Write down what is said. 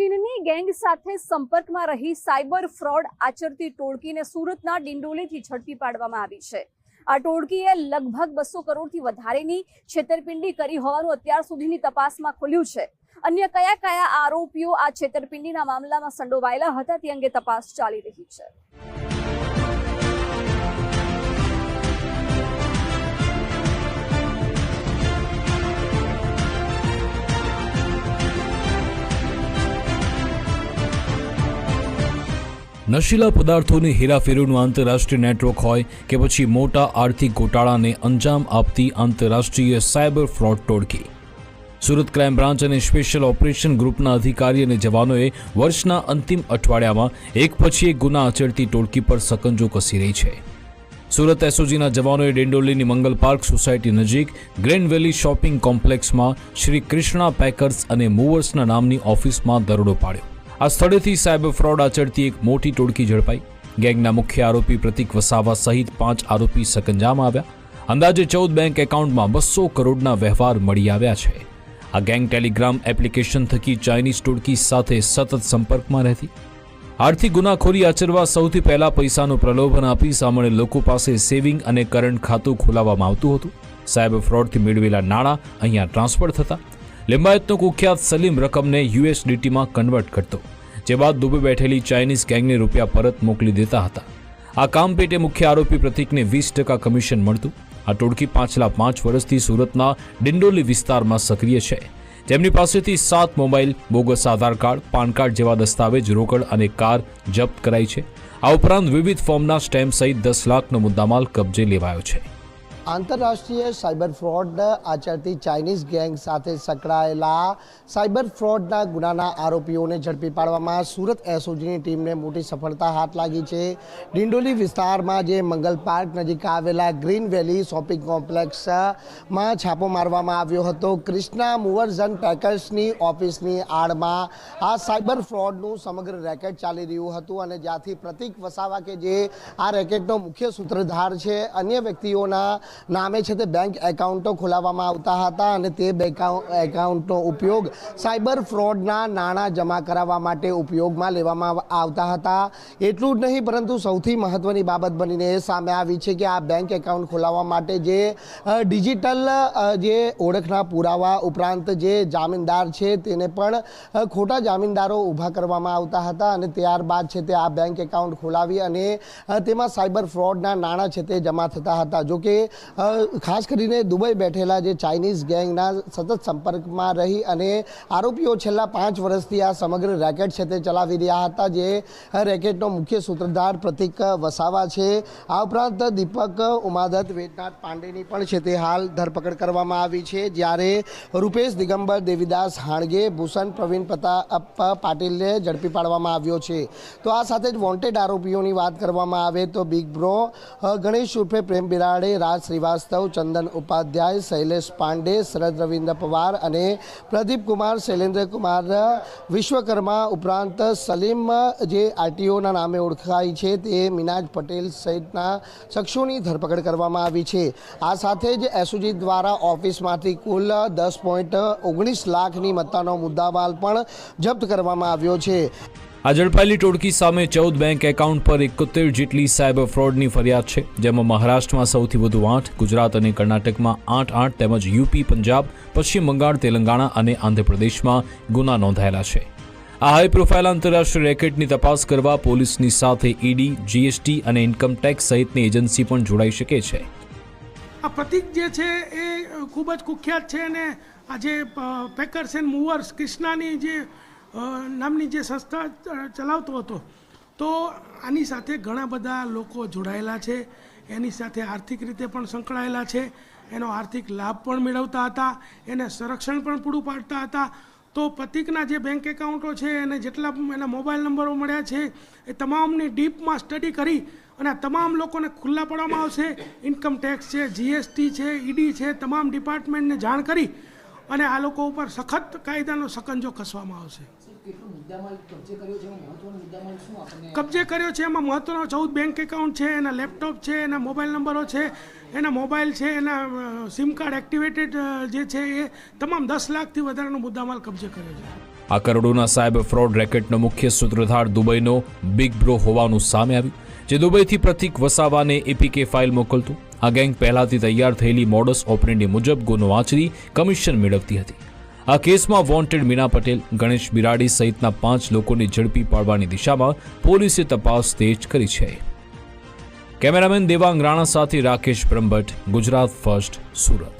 ચીનની ગેંગ સાથે સંપર્કમાં રહી સાયબર ફ્રોડ આચરતી ટોળકીને સુરતના ડિંડોલીથી ઝડપી પાડવામાં આવી છે. આ ટોળકીએ લગભગ બસો કરોડથી વધારેની છેતરપિંડી કરી હોવાનું અત્યાર સુધીની તપાસમાં ખુલ્યું છે. અન્ય કયા કયા આરોપીઓ આ છેતરપિંડીના મામલામાં સંડોવાયેલા હતા તે અંગે તપાસ ચાલી રહી છે. નશીલા પદાર્થોની હેરાફેરીનું આંતરરાષ્ટ્રીય નેટવર્ક હોય કે પછી મોટા આર્થિક ગોટાળાને અંજામ આપતી આંતરરાષ્ટ્રીય સાયબર ફ્રોડ ટોળકી. સુરત ક્રાઇમ બ્રાન્ચ અને સ્પેશિયલ ઓપરેશન ગ્રુપના અધિકારી અને જવાનોએ વર્ષના અંતિમ અઠવાડિયામાં એક પછી એક ગુના આચરતી ટોળકી પર સકંજો કસી રહી છે. સુરત એસઓજીના જવાનોએ ડેન્ડોલીની મંગલ પાર્ક સોસાયટી નજીક ગ્રેન્ડ વેલી શોપિંગ કોમ્પ્લેક્સમાં શ્રી કૃષ્ણા પેકર્સ અને મૂવર્સના નામની ઓફિસમાં દરોડો પાડ્યો. આ સ્થળેથી સાયબર ફ્રોડ આચરતી એક મોટી ટોળકી ઝડપાઈ. ગેંગના મુખ્ય આરોપી પ્રતિક વસાવા સહિત પાંચ આરોપી સકંજામાં આવ્યા. અંદાજે ચૌદ બેંક એકાઉન્ટમાં બસો કરોડના વ્યવહાર મળી આવ્યા છે. આ ગેંગ ટેલિગ્રામ એપ્લિકેશન થકી ચાઇનીઝ ટોળકી સાથે સતત સંપર્કમાં રહેતી. આર્થિક ગુનાખોરી આચરવા સૌથી પહેલા પૈસાનું પ્રલોભન આપી સામાન્ય લોકો પાસે સેવિંગ અને કરંટ ખાતું ખોલાવવામાં આવતું હતું. સાયબર ફ્રોડથી મેળવેલા નાણાં અહીંયા ટ્રાન્સફર થતા. લિંબાયતનો કુખ્યાત સલીમ રકમને યુએસડીટીમાં કન્વર્ટ કરતો, જે બાદ દુબઈ બેઠેલી ચાઇનીઝ ગેંગને રૂપિયા પરત મોકલી દેતા હતા. આ કામ પેટે મુખ્ય આરોપી પ્રતિકને વીસ ટકા કમિશન મળતું. આ ટોળકી પાછલા પાંચ વર્ષથી સુરતના ડિંડોલી વિસ્તારમાં સક્રિય છે. તેમની પાસેથી સાત mobile bogus Aadhaar card, PAN card જેવા દસ્તાવેજ, રોકડ અને કાર જપ્ત કરાઈ છે. આ ઉપરાંત વિવિધ ફોર્મના સ્ટેમ્પ સહિત દસ લાખનો મુદ્દામાલ કબજે લેવાયો છે. આંતરરાષ્ટ્રીય સાયબર ફ્રોડ આચરતી ચાઇનીઝ ગેંગ સાથે સંકળાયેલા સાયબર ફ્રોડના ગુનાના આરોપીઓને ઝડપી પાડવામાં સુરત એસઓજીની ટીમને મોટી સફળતા હાથ લાગી છે. ડિંડોલી વિસ્તારમાં જે મંગલ પાર્ક નજીક આવેલા ગ્રીન વેલી શોપિંગ કોમ્પ્લેક્સમાં છાપો મારવામાં આવ્યો હતો. ક્રિષ્ના મૂવર્સ એન્ડ પેકર્સની ઓફિસની આડમાં આ સાયબર ફ્રોડનું સમગ્ર રેકેટ ચાલી રહ્યું હતું અને જ્યાંથી પ્રતિક વસાવા કે જે આ રેકેટનો મુખ્ય સૂત્રધાર છે, અન્ય વ્યક્તિઓના નામે છે તે બેંક એકાઉન્ટો ખોલાવવામાં આવતા હતા અને તે એકાઉન્ટનો ઉપયોગ સાયબર ફ્રોડના નાણાં જમા કરાવવા માટે ઉપયોગમાં લેવામાં આવતા હતા. એટલું જ નહીં પરંતુ સૌથી મહત્ત્વની બાબત બનીને એ સામે આવી છે કે આ બેંક એકાઉન્ટ ખોલાવવા માટે જે ડિજિટલ જે ઓળખના પુરાવા ઉપરાંત જે જામીનદાર છે તેને પણ ખોટા જામીનદારો ઊભા કરવામાં આવતા હતા અને ત્યારબાદ છે તે આ બેંક એકાઉન્ટ ખોલાવી અને તેમાં સાયબર ફ્રોડના નાણાં છે તે જમા થતા હતા. જો કે અ, ખાસ કરીને દુબઈ બેઠેલા જે ચાઇનીઝ ગેંગના સતત સંપર્કમાં રહી અને આરોપીઓ છેલ્લા પાંચ વર્ષથી આ સમગ્ર રેકેટ છે તે ચલાવી રહ્યા હતા, જે રેકેટનો મુખ્ય સૂત્રધાર પ્રતિક વસાવા છે. આ ઉપરાંત દીપક ઉમાદત વેદનાથ પાંડેની પણ છે તે હાલ ધરપકડ કરવામાં આવી છે, જ્યારે રૂપેશ દિગંબર, દેવીદાસ હાણગે, ભૂષણ પ્રવીણ પ્રતાપ પાટીલને ઝડપી પાડવામાં આવ્યો છે. તો આ સાથે જ વોન્ટેડ આરોપીઓની વાત કરવામાં આવે તો બિગ બ્રો ગણેશ ઉર્ફે પ્રેમ બિરાડે, રાજ શ્રીવાસ્તવ, ચંદન ઉપાધ્યાય, શૈલેષ પાંડે, શરદ રવિન્દ્ર પવાર અને પ્રદીપકુમાર શૈલેન્દ્રકુમાર શૈલેન્દ્ર કુમાર, વિશ્વકર્મા ઉપરાંત સલીમ જે આરટીઓના નામે ઓળખાય છે તે મિનાજ પટેલ સહિતના શખ્સોની ધરપકડ કરવામાં આવી છે. આ સાથે જ એસઓજી દ્વારા ઓફિસમાંથી કુલ દસ પોઈન્ટ ઓગણીસ લાખની મત્તાનો મુદ્દામાલ પણ જપ્ત કરવામાં આવ્યો છે. આ ઝડપાયેલી ટોળકી સામે ચૌદ બેંક એકાઉન્ટ પર એકોતેર જેટલી સાયબર ફ્રોડની ફરિયાદ છે, જેમાં મહારાષ્ટ્રમાં સૌથી વધુ આઠ, ગુજરાત અને કર્ણાટકમાં આઠ આઠ તેમજ યુપી, પંજાબ, પશ્ચિમ બંગાળ, તેલંગાણા અને આંધ્રપ્રદેશમાં ગુના નોંધાયેલા છે. આ હાઈ પ્રોફાઇલ આંતરરાષ્ટ્રીય રેકેટની તપાસ કરવા પોલીસની સાથે ઈડી જીએસટી અને ઇન્કમટેક્સ સહિતની એજન્સી પણ જોડાઈ શકે છે. આ પ્રતિક જે છે એ ખૂબ જ કુખ્યાત છે અને આ જે પેકર્સ એન્ડ મૂવર્સ કૃષ્ણાની જે નામની જે સંસ્થા ચલાવતો હતો, તો આની સાથે ઘણા બધા લોકો જોડાયેલા છે. એની સાથે આર્થિક રીતે પણ સંકળાયેલા છે. એનો આર્થિક લાભ પણ મેળવતા હતા. એને સંરક્ષણ પણ પૂરું પાડતા હતા. તો પ્રતિકના જે બેંક એકાઉન્ટો છે અને જેટલા એના મોબાઈલ નંબરો મળ્યા છે, એ તમામની ડીપમાં સ્ટડી કરી અને તમામ લોકોને ખુલ્લા પાડવામાં આવશે. ઇન્કમ ટેક્સ છે, જીએસટી છે, ઈડી છે, તમામ ડિપાર્ટમેન્ટને જાણ કરી અને આ લોકો ઉપર સખત કાયદાનો સકંજો કસવામાં આવશે. કબજે કર્યો છે? એમાં મહત્વનો ચૌદ બેંક એકાઉન્ટ છે એના લેપટોપ છે એના મોબાઈલ નંબરો છે એના મોબાઈલ છે એના સિમ કાર્ડ એક્ટિવેટેડ જે છે એ તમામ દસ લાખથી વધારાનો મુદ્દામાલ કબજે કર્યો છે. આ કરોડોના સાયબર ફ્રોડ રેકેટનો મુખ્ય સૂત્રધાર દુબઈનો બિગ બ્રો હોવાનું સામે આવ્યું જે દુબઈથી પ્રતિક વસાવાને એપીકે ફાઇલ મોકલતું. આ ગેંગ પહેલાથી તૈયાર થયેલી મોડસ ઓપરેન્ડી મુજબ ગુનો આચરી કમિશન મેળવતી હતી. આ કેસમાં વોન્ટેડ મીના પટેલ, ગણેશ બિરાડી સહિતના પાંચ લોકોને ઝડપી પાડવાની દિશામાં પોલીસે તપાસ તેજ કરી છે. કેમેરામેન દેવાંગ રાણા સાથે રાકેશ બ્રહ્મભટ્ટ, ગુજરાત ફર્સ્ટ, સુરત.